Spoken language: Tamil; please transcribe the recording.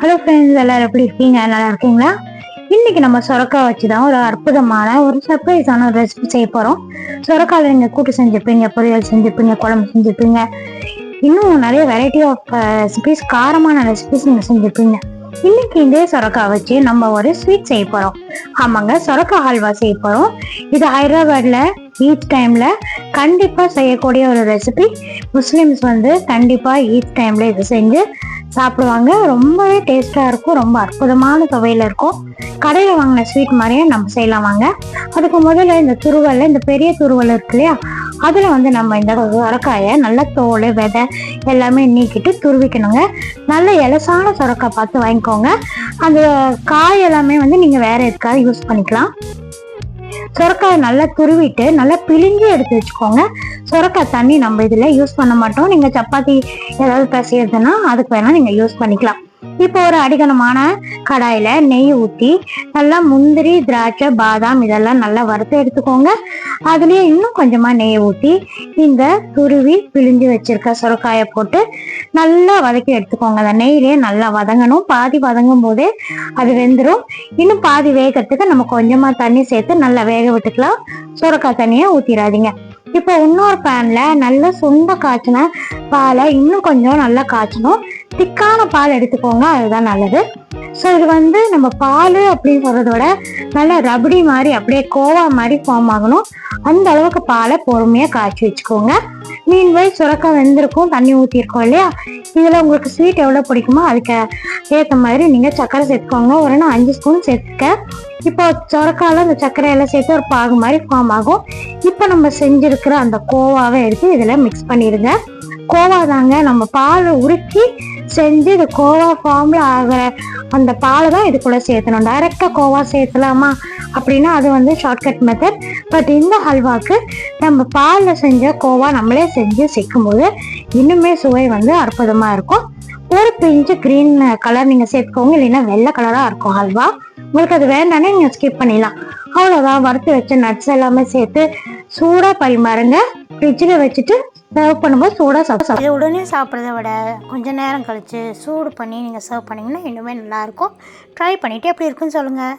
ஹலோ ஃப்ரெண்ட்ஸ் எல்லாரும் எப்படி இருக்கீங்க? நல்லா இருக்கீங்களா? இன்னைக்கு நம்ம சொரக்காய் வச்சு தான் ஒரு அற்புதமான ஒரு சர்ப்ரைஸான ஒரு ரெசிபி செய்ய போகிறோம் சொரக்காயில் நீங்கள் கூட்டு செஞ்சுப்பீங்க பொரியல் செஞ்சுப்பீங்க குழம்பு செஞ்சுப்பீங்க. இன்னும் நிறைய வெரைட்டி ஆஃப் ரெசிபிஸ் காரமான ரெசிபிஸ் நீங்கள் செஞ்சுப்பீங்க. இன்னைக்கு இதே சொரக்காய் வச்சு நம்ம ஒரு ஸ்வீட் செய்ய போகிறோம் ஆமாங்க சொரக்காய் ஹல்வா செய்ய போகிறோம் இது ஹைதராபாத்தில் ஈத் டைமில் கண்டிப்பாக செய்யக்கூடிய ஒரு ரெசிபி முஸ்லீம்ஸ் வந்து கண்டிப்பாக ஈத் டைமில் இது செஞ்சு சாப்பிடுவாங்க. ரொம்பவே டேஸ்ட்டாக இருக்கும். ரொம்ப அற்புதமான சுவையில் இருக்கும். கடையில் வாங்கின ஸ்வீட் மாதிரியே நம்ம செய்யலாம் வாங்க. அதுக்கு முதல்ல இந்த துருவலில் இந்த பெரிய துருவல் இருக்கு இல்லையா? அதில் வந்து நம்ம இந்த சொரக்காயை நல்லா தோல் விதை எல்லாமே நீக்கிட்டு துருவிக்கணுங்க. நல்ல இலசான சொரக்காய் பார்த்து வாங்கிக்கோங்க. அந்த காய் எல்லாமே வந்து நீங்கள் வேறு எதுக்காக யூஸ் பண்ணிக்கலாம். சுரக்காயை நல்லா துருவிட்டு நல்லா பிழிஞ்சு எடுத்து வச்சுக்கோங்க. சுரக்காய் தண்ணி நம்ம இதில் யூஸ் பண்ண மாட்டோம். நீங்கள் சப்பாத்தி ஏதாவது பிசையிறதுன்னா அதுக்கு வேணால் நீங்கள் யூஸ் பண்ணிக்கலாம். இப்போ ஒரு அடிகனமான கடாயில் நெய் ஊற்றி நல்லா முந்திரி திராட்சை பாதாம் இதெல்லாம் நல்லா வறுத்து எடுத்துக்கோங்க. அதுலேயே இன்னும் கொஞ்சமாக நெய் ஊற்றி இந்த துருவி பிழிஞ்சு வச்சுருக்க சுரக்காயை போட்டு நல்லா வதக்கி எடுத்துக்கோங்க. அந்த நெய்யிலே நல்லா வதங்கணும். பாதி வதங்கும் போதே அது வெந்துடும் இன்னும் பாதி வேகத்துக்கு நம்ம கொஞ்சமாக தண்ணி சேர்த்து நல்லா வேக விட்டுக்கலாம். சுரக்காய் தண்ணியை ஊற்றிடாதீங்க இப்போ இன்னொரு பேன்ல நல்லா சுண்ட காய்ச்சின பாலை இன்னும் கொஞ்சம் நல்லா காய்ச்சணும். திக்கான பால் எடுத்துக்கோங்க. அதுதான் நல்லது. ஸோ இது வந்து நம்ம பால் அப்படின்னு சொல்றத விட நல்லா ரபடி மாதிரி அப்படியே கோவா மாதிரி ஃபார்ம் ஆகணும். அந்த அளவுக்கு பாலை பொறுமையாக காய்ச்சி வச்சுக்கோங்க. மீன் போய் சுரக்காய் வெந்திருக்கும் தண்ணி ஊற்றிருக்கோம் இல்லையா? இதில் உங்களுக்கு ஸ்வீட் எவ்வளோ பிடிக்குமோ அதுக்கு ஏற்ற மாதிரி நீங்கள் சர்க்கரை சேர்த்துக்கோங்க. ஒரு நான் அஞ்சு ஸ்பூன் சேர்த்துக்க. இப்போ சுரக்காயில் அந்த சர்க்கரை எல்லாம் சேர்த்து ஒரு பாகு மாதிரி ஃபார்ம் ஆகும். இப்போ நம்ம செஞ்சுருக்கிற அந்த கோவாவை எடுத்து இதில் மிக்ஸ் பண்ணிடுங்க கோவா தாங்க நம்ம பாலை உருக்கி செஞ்சு இது கோவா ஃபார்மில் ஆகிற அந்த பாலை தான் இதுக்குள்ளே சேர்த்தணும். டைரெக்டாக கோவா சேர்த்தலாமா? அப்படின்னா அது வந்து ஷார்ட்கட் மெத்தட் பட் இந்த ஹல்வாக்கு நம்ம பாலில் செஞ்ச கோவா நம்மளே செஞ்சு சேர்க்கும்போது இன்னுமே சுவை வந்து அற்புதமாக இருக்கும். ஒரு பிஞ்சு க்ரீன் கலர் நீங்கள் சேர்த்துக்கோங்க. இல்லைன்னா வெள்ளை கலராக இருக்கும் ஹல்வா உங்களுக்கு அது வேண்டானே நீங்கள் ஸ்கிப் பண்ணிடலாம். அவ்வளோதான் வறுத்து வச்ச நட்ஸ் எல்லாமே சேர்த்து சூடா பரிமாறுங்க. ஃப்ரிட்ஜில் வச்சுட்டு சர்வ் பண்ணும்போது சூடாக சாப்பிட இதை உடனே சாப்பிட்றத விட கொஞ்சம் நேரம் கழித்து சூடு பண்ணி நீங்கள் சர்வ் பண்ணிங்கன்னா இன்னுமே நல்லாயிருக்கும் ட்ரை பண்ணிவிட்டு எப்படி இருக்குன்னு சொல்லுங்கள்